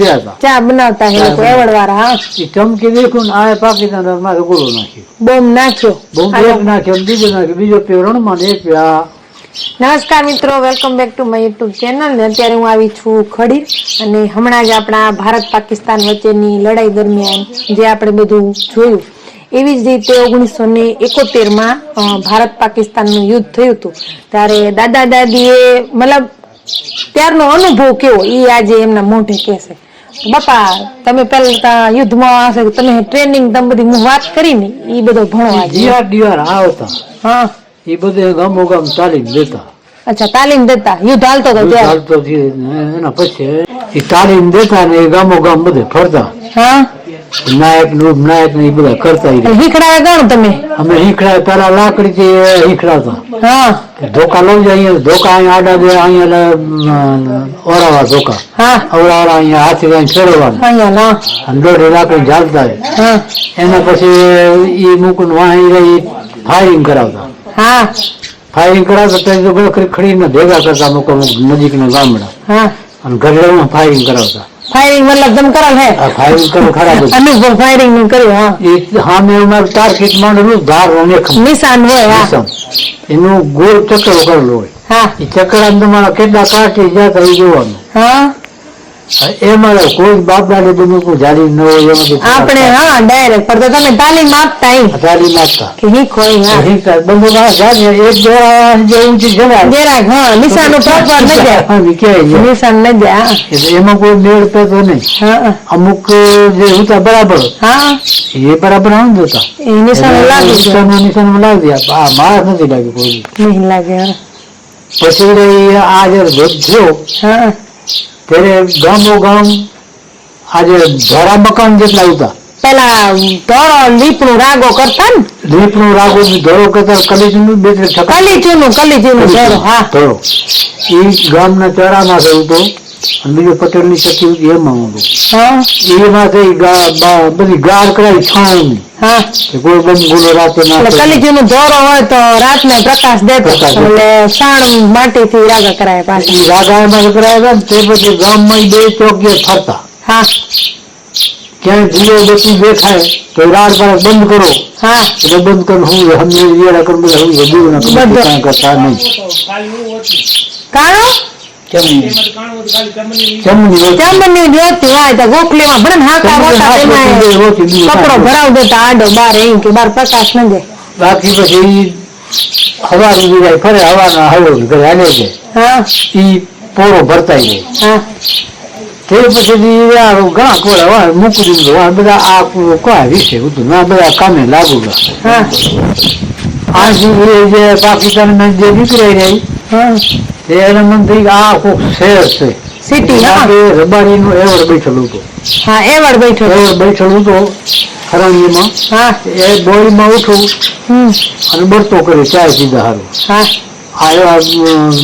થયા હતા ચા બનાવતા હે લોકો એવડ વાળા હા. એ ચમકી દેખ્યું ને આ પાકિસ્તાન મારે ગોળો નાખ્યો. બોમ્બ નાખ્યો. બહુ એક નાખ્યો બીજો નાખ્યો. બીજો પે રણમાં એક આ. નમસ્કાર મિત્રો welcome back to my YouTube channel. ને અત્યારે હું આવી છું ખડીર અને હમણાં જ આપણા ભારત પાકિસ્તાન વચ્ચેની લડાઈ દરમિયાન જે આપણે બધું જોયું એવી જ રીતે ઓગણીસો ને એકોતેરમાં ભારત પાકિસ્તાનનું યુદ્ધ થયું હતું. ત્યારે દાદા દાદીએ મતલબ ત્યારનો અનુભવ કેવો? એ આજે એમના મોઢે કહેશે. બાપા તમે પેલા યુદ્ધમાં હશે તમે ટ્રેનિંગ તમે બધી હું વાત કરી ને એ બધો ભણો આજે જીઆર ડીઆર આવતા હા. એ બધે ગામો ગામ તાલીમ દેતા. અચ્છા તાલીમ દેતા. યુદ્ધ હાલતો હતો ત્યારે? ચાલતો એના પછી તાલીમ દેતા ને ગામો ગામ બધે ફરતા. હા. નાયકનું નાયક ને એ બધા કરતા. હીખડાવે ગણ તમે? અમે હીખડા પેલા લાકડી થી હીખડાતા હા. ધોકા લઈ જાય અહીંયા ધોકા અહીંયા આડા દે અહીંયા ઓરાવા ધોકા. હા. અહીંયા હાથી લઈને ફેરવવાના. અહીંયા ના. અને દોઢી લાકડી ઝાલતા હોય. હા. એના પછી એ મૂકું વાહી રહી ફાયરિંગ કરાવતા. હા. ફાયરિંગ કરાવતા તો એ લોકો ખડીને ભેગા કરતા અમુક અમુક નજીકના ગામડા. હા. અને ઘરડામાં ફાયરિંગ કરાવતા. ફાયરિંગ મતલબ તમે કરેલ હે. ફાયરિંગ કરો. ખરાબ. અનુભવ ફાયરિંગનું કર્યું હા. એ સામે અમારે ટાર્ગેટ માંડેલું ધાર અને નિશાન હોય હા. એનું ગોળ ચક્કર કરેલું હોય. હા. એ ચક્કર અંદર તમારા કેટલા કાઢી જતા એ જોવાનું. હા. એમાં કોઈ બાપ દાદી બની કોઈ જાડી ન હોય એમાંથી આપણે હા ડાયરેક્ટ પણ તો તમે તાલીમ આપતા ઈ. જાડી નાખતા કે હીખ હોય હા. જાડી એક જે ઊંચી હા નિશાન પ્રોપર ન જાય. હા, વિખાય નિશાન ન જાય એટલે એમાં કોઈ મેળ થતો નહીં. હા અમુક જે હતા બરાબર હા. એ બરાબર આમ જોતા એ નિશાન લાગી. નિશાન નિશાન લાગી. આ માણસ નથી લાગ્યું કોઈ નહીં લાગે પછી આ જયારે ભેદ થયો હા. ત્યારે ગામો ગામ આજે ધોરા મકાન જેટલા આવતા. પેલા ધોરો લીપનું રાગો કરતા ને? લીપનું રાગો ધોરો કરતા કલીજનું બે કલીચુનું કલીચુનું ધોરો હા. ધોરો એ ગામના ચડામાં થયું હતું અને બીજો પટેલની હતી એમાં હતું હા? એમાંથી બધી ગાર કરાવી છાણની હા? કોઈ બંધ રાતે ના કરે. કલીજીનો દોરો હોય તો રાત ને પ્રકાશ દેતો. એટલે છાણ માટી થી રાગા કરાય પાછી. રાગા એમાં કરાય તે પછી ગામમાં બે ચોકીએ ફરતા. હા? ક્યાંય ભૂલો બચી દેખાય તો રાડ પર બંધ કરો. હા? એટલે બંધ કરો હું હમને ઈયાડા કરું બધા હું બધું. ના કરતા નહીં. કાણો? ચમની ચાંદની જોતી હોય તો ગોખલીમાં ને હાકા મોટા કપડો ભરાવ દેતા આડો બાર એમ કે બાર પ્રકાશ ન જાય બાકી પછી હવા જાય ફરે હવાના હવો ઘરે હાલે છે હા. ઈ પોરો ભરતાય જાય હા. તે પછી ઘણા કોળા વા મૂકી દીધું આ બધા આ કોઈ વિશે બધું? આ બધા કામે લાગુ હા. આ જે પાકિસ્તાન જે નીકળાઈ રહી મન થઈ આ કોક શહેર છે. સિટી હા. રબારી નો એવડ બેઠેલું હતું. હા એવડ બેઠો એવડ બેઠેલું હતું ખરાણીમાં. હા. એ બોડીમાં ઉઠું હમ. અને બળતો કર્યો ચાય પીધા હારું. હા. આ એવા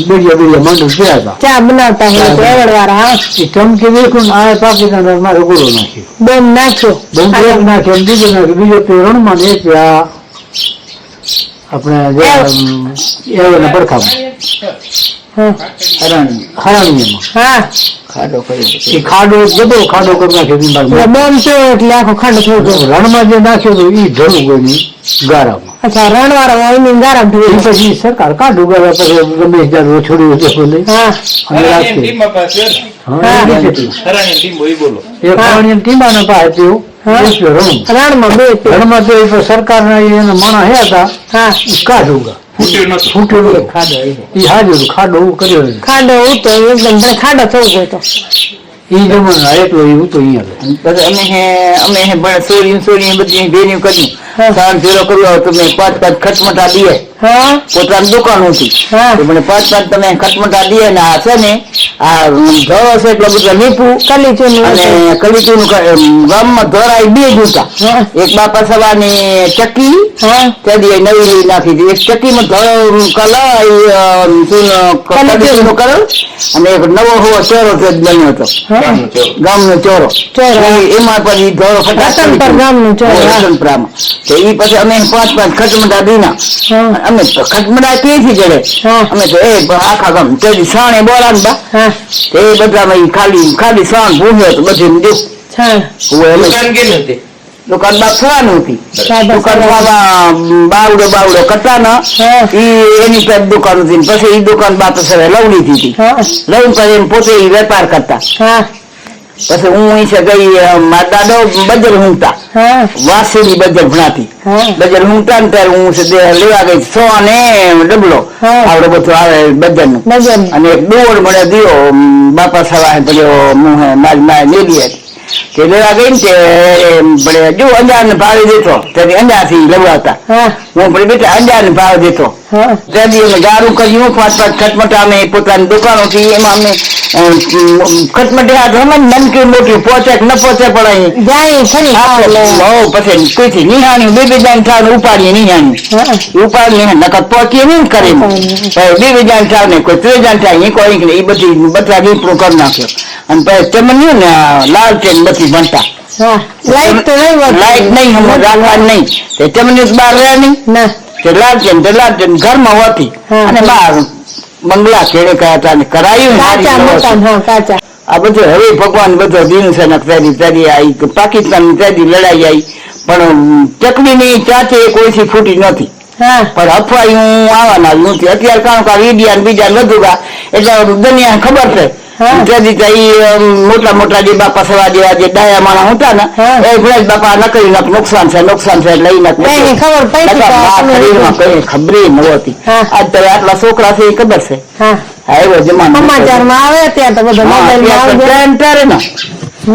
બેડિયા બેડિયા માંડવ ગયા હતા. ચા બનાવતા હોય એવડ વાળા હા. એ ચમકી દેખું આ પાકિસ્તાન મારે ગોળો નાખ્યો. બોમ્બ નાખ્યો. બહુ એક નાખ્યો બીજો નાખ્યો. બીજો તે રણમાં ને એક આ આપણે એવડના પડખામાં હરાણીમાં હા. એ ખાડો જબરો ખાડો કરી નાખ્યો એટલે છે એટલે આખો ખાડો થઈ રણમાં જે નાખ્યો હતો એ ઢળું ગયું ગારામાં. અચ્છા રણવાળો હોયની ગારા એ પછી સરકાર કાઢું ગયા પછી ગમે ત્યારે છોડ્યું હતું બોલે. હા. અને રાખી હા, ટીમ. બોલો. એ ખાવાની ટીમાના પાસે તેવું રણ રણમાં બે રણમાં તો એ સરકારના એના માણા હે હતા. હા. એ કાઢું ગયા ફૂટ્યું નતું છૂટેલું એ હાજર ખાડો એવું કર્યો. ખાડો ઉતો એકદમ ખાડો થવો ગયો તો. એ જમાનો એટલો એવું તો અહીંયા અમે હે અમે હે પણ ચોરી સોરી બધી ભેર્યું કર્યું. હા. સાણ ફેરો કર્યો તો મેં પાંચ પાંચ ખટમટા દીએ. હા પોતાની દુકાન હતી મને પાંચ પાંચ તમે ખટમટા દીએ ને આ છે ને આ ઘઉં છે એટલે બધું લીપું કલીચું અને કલીચુનું ગામમાં ધોરાય બે જ હતા હા. એક બાપા સવાની ચક્કી હા. ત્યાંથી નવી નવી નાખી હતી. એક ચક્કીમાં ધોળો કલર કલર અને એક નવો હોવો ચોરો છે બન્યો હતો. ગામનો ચોરો. ચોરો. એ- એમાં પણ ધોરો ફટાક રતનપર ગામનો ચોરો, હા. રતનપરામાં. તો એ પછી અમે પાંચ પાંચ ખટમટા દીના. હા. અમે તો ખટમડા ક્યાંથી જડે. અમે તો એ આખા ગામ તે સાણે બોલાન બા. હા. તે બધામાં ખાલી ખાલી સાણ ભૂંગે તો બધું એમ દુકાન કે નતી દુકાન બા થવાનું હતી. દુકાન બાબા બાવડો બાવડો કરતા ને. ઈ એની પર દુકાન હતી પછી ઈ દુકાન બા સરે લવડી હતી પછી એમ પોતે ઈ વેપાર કરતા. હા. પછી હું અહીં છે ગઈ મારા દાદો બજર ઊંઘતા. વાસેલી બજર ભણાતી. બજર ઊંઘતા ને ત્યારે હું લેવા ગઈ સો ને ડબલો. આવડે બધું આવે બજરનું અને એક દોડ મળે દિયો બાપા સવારે પડ્યો મુહે મારી માએ લેલી હતી કે લેવા ગઈ ને તે પડે જો અંજાર ને ભાવે દેતો તેથી અંજારથી લેવા હતા હું પડે બેટા અંજાર ને ભાવ દેતો. હા. ત્યાંથી ગારું કર્યું પાંચ પાંચ ખટમટા અમે પોતાની દુકાનો થી એમાં અમે તો નનકી મોટી પહોંચે ન પહોંચે પણ અહીં જાય એટલે બહુ પછી કોઈથી નિહાણી બે બે જાણ થાવ ઉપાડીએ નિહાણી ઉપાડીએ નકર પહોંચીએ નહીં કરે ને કોઈ થાય એ કોઈ નહીં એ બધી બધા દીપડું કરી નાખ્યો. અને પછી ચમન્યું ને લાલ ચેન બધી ભણતા. લાઈટ તો નહીં લાઈટ નહીં હમણાં રાખવાની નહીં. તે ચમન્યું બહાર રહ્યા નહીં? ના. લાલચંદ તે લાલચંદ હોતી. અને બહાર બંગલા ખેડે કયા હતા કરાયું આ બધું હવે ભગવાન બધો દિન છે ને તેરી તેરી આવી પાકિસ્તાન તેરી લડાઈ આવી પણ ચકલીની ચાચે કોઈથી ફૂટી નથી. હા. પણ અફવાઈ હું આવવાના નથી. અત્યારે કારણ કે ઈડિયા બીજા બધું ગા એટલે દુનિયાને ખબર છે. મોટા મોટા જે બાપા સવા જેવા જે ડાયા માણા હતા ને એ ભલે બાપા નકરી નાખ નુકસાન છે નુકસાન છે લઈ નાખ ખબર પડી ખબર નહોતી આજ તો આટલા છોકરા છે એ ખબર છે? એવો જમાનો સમાચારમાં આવે ત્યાં તો બધા મોબાઈલ તો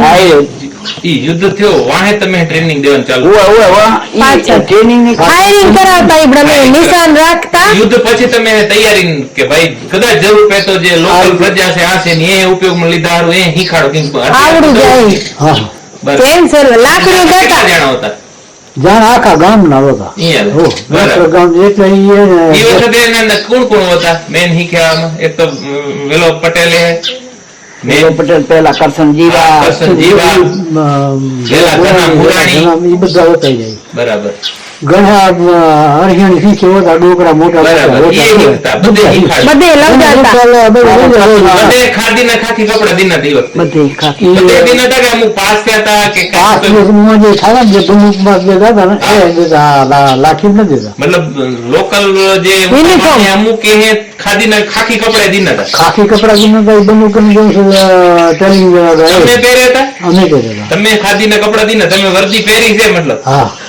આવી. હા ઈ યુદ્ધ થયો વાહે તમે ટ્રેનિંગ દેવાનું ચાલુ ઓય ઓય વાહ, ટ્રેનિંગની ફાયરિંગ કરાવતા ઈ બધા નિશાન રાખતા. યુદ્ધ પછી તમે એને તૈયારી કે ભાઈ કદાચ જરૂર પડે તો જે લોકલ પ્રજા છે આ છે ને એ ઉપયોગમાં લીધા હારું એ હીખાડો કેમ કે અત્યારે જાય. હા. કેમ સર લાકડી દેતા જણા હતા? જાણ આખા ગામ ના હતા હો. ગામ એટલે એ વખતે એના કોણ કોણ હતા? મેન શીખ્યામાં એક તો વેલો પટેલે મેલો મેન પટેલ પેલા કરશન જીવા હા, કરશન જીવા. અમ, ઘણા ઘણા બધા હોતા જાય બરાબર ઘણા અરહિયાની શીખે હોતા ડોકરા મોટા મોટા બધે બધે ખાખી કપડા દિનના દિવસ. બધી ખાખી બધે દિન હતા કે અમુક પાસ હતા કે જે થાય ને એ દેતા લાખી ન દેતા મતલબ લોકલ જે અમુક એ ખાદીના ખાખી કપડા દિન હતા. ખાખી કપડા જે હતા એ બંદૂકની જેમ છે ટ્રેનિંગ તમે પહેર્યા હતા? અમે દેતા તમે ખાદીના કપડા દિન તમે વર્દી પહેરી છે મતલબ? હા.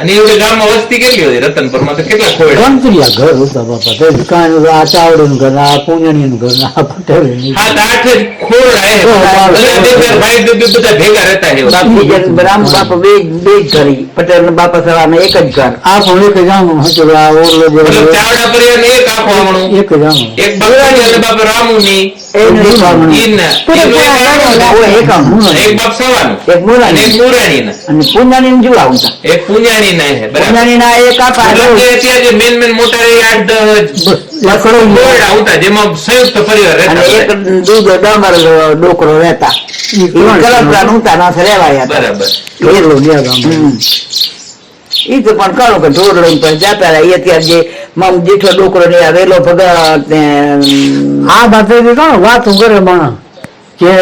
અને એ ગામમાં વસ્તી કેટલી હતી? રતનપુરમાં તો કેટલા ખોયડા ગણતરીયા ઘર હતા બાપા? તે કાંઈ આ ચાવડીનું ઘર આ પૂંજણીનું ઘર આ પટેલનું હા આઠ બે બે ભાઈ બે બે બધા ભેગા રહેતા છે. બાપુ રામ બાપા બે બે ઘર. પટેલ ને બાપા સવારના એક જ ઘર. આ પણ એક ગામ આમ હતું. આ ઓરલો ચાવડા પરિવાર એક આખો આમણું. એક ગામ એક બગડાની અને બાપ રામુની. એનું એક બાપ સવાનું એક અને મુરાની એક મુરાણીના અને પૂંજાની ને એક ઊંચા એક પુંજાણીના હે બરાબર. પૂંજાની ના એક આપા મતલબ જે મેન મેન મોટા એ આઠ દસ લકડો ખોરડા જેમાં સંયુક્ત પરિવાર રહેતા એક દૂધ ડાંગર ડોકરો રહેતા. નહોતા ના બરાબર. ગામ ઈ તો પણ કાળો કે ઢોર લઈને પણ જતા રહ્યા. અત્યારે જે મામ જેઠો ડોકરો ને આ વેલો ભગત ને આ બાબતે કોણ? વાતું કરે માણસ? કે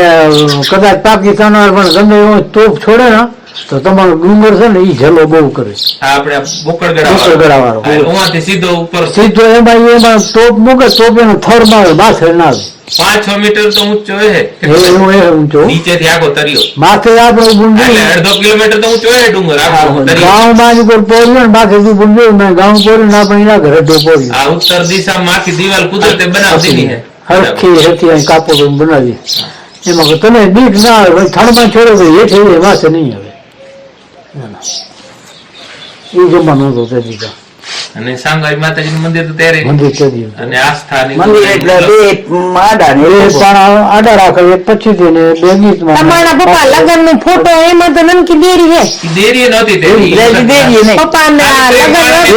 કદાચ પાકિસ્તાન પણ ગમે એવો તોપ છોડે ને તો તમારો ડુંગર છે ને એ જલો બહુ કરે આપણે બોકડગડા બોકડગડા વાળો. સીધો ઉપર સીધો એમાં એમાં તોપ મૂકે તોપ એનો થર મારે માથે ના આવે. પાંચ છ મીટર તો ઊંચો હે. એવો એ ઊંચો. નીચેથી આખો તર્યો માથે આપણો એટલે અડધો કિલોમીટર તો ઊંચો હે ડુંગર આખો તર્યો ગામમાં જ ઉપર પોર્યું ને માથે ઊભું જોયું મેં ગામ પોર્યું ના પણ એના ઘરે પોર્યું આ ઉત્તર દિશામાં આખી દિવાલ કુદરતે બનાવી દીધી હે. હરખી હરખી કાપડ બનાવી. એમાં તને બીક ના આવે ભાઈ છોડો તો એ થઈ માથે નહીં આવે. એ જમાનો હતો તે. દીધા અને સાંગાઈ માતાજીનું મંદિર તો ત્યારે મંદિર કરી અને આસ્થાની મંદિર એટલે બે માડા ને એ પણ આડા રાખે એક પછીથી ને બે ગીતમાં તમારા પપ્પા લગન નો ફોટો એમાં તો નનકી દેરી હે દેરી નહોતી. દેરી દેરી નહીં. પપ્પા ને આ લગ્ન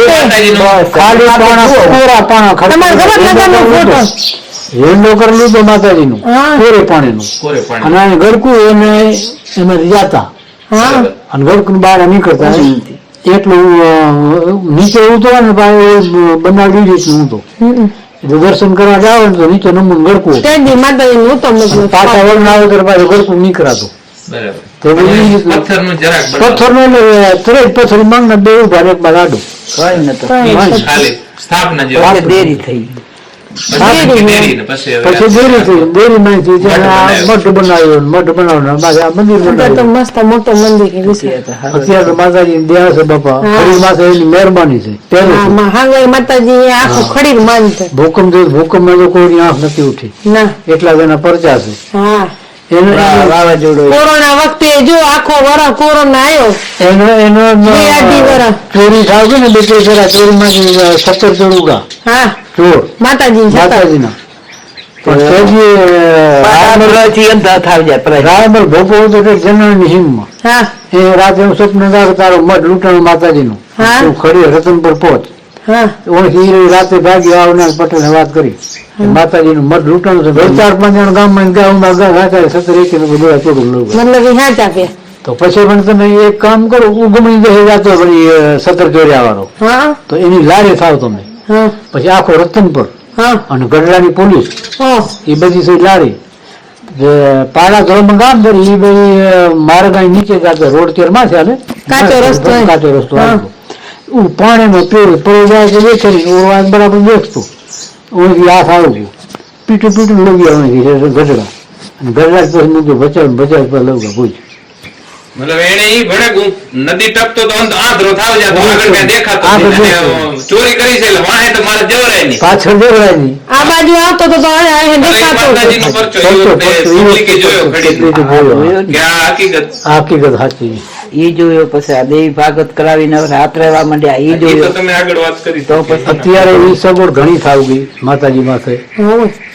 માતાજી- ખાલી પાણા પૂરા પાણા તમારા ઘર લગન નો ફોટો? હેન્ડો કરેલું તો માતાજીનું. કોરે પાણીનું. કોરે અને આ ગળકું એને એમાં જાતા અને ગળકું બહાર નીકળતા એટલું નીચે ઉતરવા ને પાછું બનાવી દીધી હું તો. હમ. દર્શન કરવા જાવ ને તો નીચે નમૂન ગળકું તે દી માતાજી નું તો પાછા પાછું ગળકું નીકળાતું. રીતનું. પથ્થર નો ત્રણ પથ્થર માંગ ને બે ઊભા એક આડું. કઈ નથી. સ્થાપના દેરી થઈ પછી દેરી. દેરી ને પછી હવે પછી દેરી થઈ દેરી માંથી ત્યારે મઠ બનાવ્યો મઠ બનાવ્યો મંદિર તો મસ્ત મોટો મંદિર અત્યારે તો માતાજી ની છે બાપા. ખરી માતા એની મહેરબાની છે. પહેલું માતાજી છે. માં માન છે ભૂકંપ આખું ભૂકંપમાં તો કોઈની આંખ નથી ઉઠી. ના. એટલા એના પરચા છે. હા. એનો કોરોના વખતે જો આખો વરસ કોરોના આવ્યો એનો એનો. ચોરી થાવ છે ને બે ચોરી ફેરા ચોરીમાંથી સત્તર ચોર ઉગા. હા. ચોર માતાજી માતાજીના. માતાજી નું મઠ લૂંટાણું ચાર પાંચ જણ ગામમાં ગામમાં ગા રાખ્યા સત્તર એક ને બધા ચોરું લઉં મતલબ એ હાચા કે? તો પછી પણ તમે એક કામ કરો ઉગમણી દે જાતો વળી અ, સત્તર ચોર્યા વાળો. હા. તો એની લારે થાવ તમે. હા પછી આખો રતનપુર હા. અને ગઢડાની પોલીસ. એ બધી સી લારી. પાડા ધોરણ ગામ ધરી એ બધી માર્ગ નીચે જાતે રોડ તેરમાં છે કાચો રસ્તો. કાચો રસ્તો પાણીનો પેડ પડી જાય છે હું આ બરાબર બેસતું ઓછી હાથ આવું ગયું પીટું પીટું લઈ ગયા ગઢડા. અને ગઢડા પછી મૂક્યું બચાવ બચાવ પર લઉં ભૂજ. મતલબ એને ઈ ભણે નદી ટપતો તો અંત આંધળો થાવ જાય આગળ ક્યાં દેખાતો. ચોરી કરી છે એટલે વાહે તો મારે જવરાય નહીં. પાછળ દેવરાય નહીં. આ બાજુ આવતો તો ઈ દેખાતો માતાજીનો. પરચો ઈ વખતે વખતે જોયો જોયો. કે આ હકીકત. આ હકીકત સાચી ઈ જોયો પછી આ દેવી ભાગત કરાવીને રાત રહેવા માંડ્યા ઈ જોયો. તમે આગળ વાત કરી તો પછી અત્યારે ઈ સગવડ ઘણી થાવ ગઈ માતાજી પાસે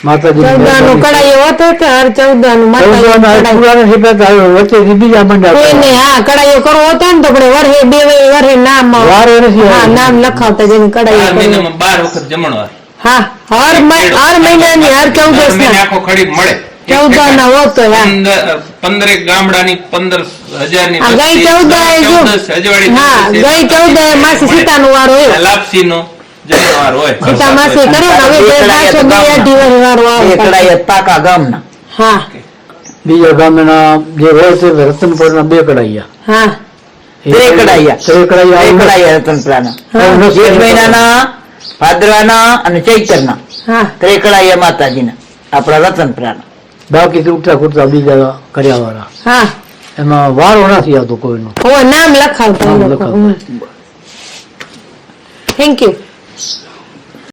માતાજી ચૌદાનો કડાઈ હોતો કે હર ચૌદાનું માતાજીનું કડાઈ. વચ્ચે બીજા મંડળ કોઈને હા કડાઈઓ કરો હતો ને તો પણ વરહે બે વરહે નામ વારે નથી હા નામ લખાવતા જેની કડાઈ બાર મહિનામાં 12 વખત જમણવાર. હા હર હર મહિનાની હર દર ચૌદસ મહિને ના આખો ખડી મળે. ચૌદા ના હોતો પંદર- ગામડાની પંદર હજારની આ ગઈ ચૌદા ગઈ ચૌદા માસી સીતા ને વારો બીજા ગામના જે હોય છે રતનપુરના બે કડાયા હા. બે કડાયા બે કડાઈયા એકડા રતનપુરાના. જેઠ મહિનાના ભાદરવાના અને ચૈતરના. હા. ત્રેકડાયા માતાજીના. આપણા રતનપુરાના. બાકી ઉઠતા કૂટતા બીજા કર્યા વાળા. હા. એમાં વારો નથી આવતો કોઈનો. હવે નામ લખાવતા નામ લખાવતા. Thank you